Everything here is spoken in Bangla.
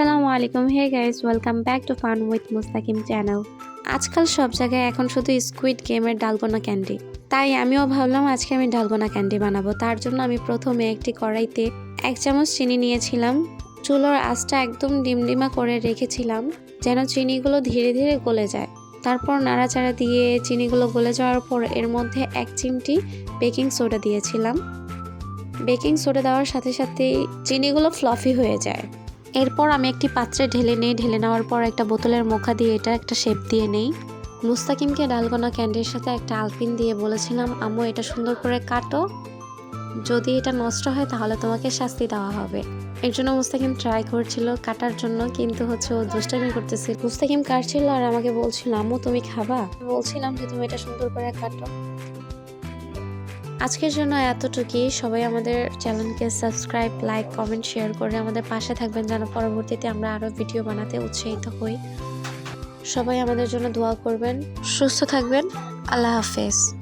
আসসালামু আলাইকুম। Hey guys welcome back to fun with Mustakim channel আজকাল সব জায়গায় এখন শুধু স্কুইড গেমের ডালগোনা ক্যান্ডি তাই আমিও ভাবলাম আজকে আমি ডালগোনা ক্যান্ডি বানাবো। তার জন্য আমি প্রথমে একটি কড়াইতে এক চামচ চিনি নিয়েছিলাম। চুলোর আঁচটা একদম ডিমডিমা করে রেখেছিলাম, যেন চিনিগুলো ধীরে ধীরে গলে যায়। তারপর নাড়াচাড়া দিয়ে চিনিগুলো গলে যাওয়ার পর এর মধ্যে এক চিমটি বেকিং সোডা দিয়েছিলাম। বেকিং সোডা দেওয়ার সাথে সাথেই চিনিগুলো ফ্লফি হয়ে যায়। এরপর আমি একটি পাত্রে ঢেলে নেই, ঢেলে নেওয়ার পর একটা বোতলের মুখা দিয়ে এটা একটা শেপ দিয়ে নেই। মুস্তাকিমকে ডালগোনা ক্যান্ডির সাথে একটা আলপিন দিয়ে বলেছিলাম, আম্মু, এটা সুন্দর করে কাটো। যদি এটা নষ্ট হয়, তাহলে তোমাকে শাস্তি দেওয়া হবে। এর জন্য মুস্তাকিম ট্রাই করছিল কাটার জন্য, কিন্তু হচ্ছে ও দুষ্টামি করতেছিল মুস্তাকিম কাটছিল আর আমাকে বলছিল, আম্মু, তুমি খাবা? বলছিলাম যে, তুমি এটা সুন্দর করে কাটো। আজকের জন্য এতটুকুই। সবাই আমাদের চ্যানেলকে সাবস্ক্রাইব, লাইক, কমেন্ট, শেয়ার করে আমাদের পাশে থাকবেন যেন পরবর্তীতে আমরা আরও ভিডিও বানাতে উৎসাহিত হই। সবাই আমাদের জন্য দোয়া করবেন। সুস্থ থাকবেন। আল্লাহ হাফেজ।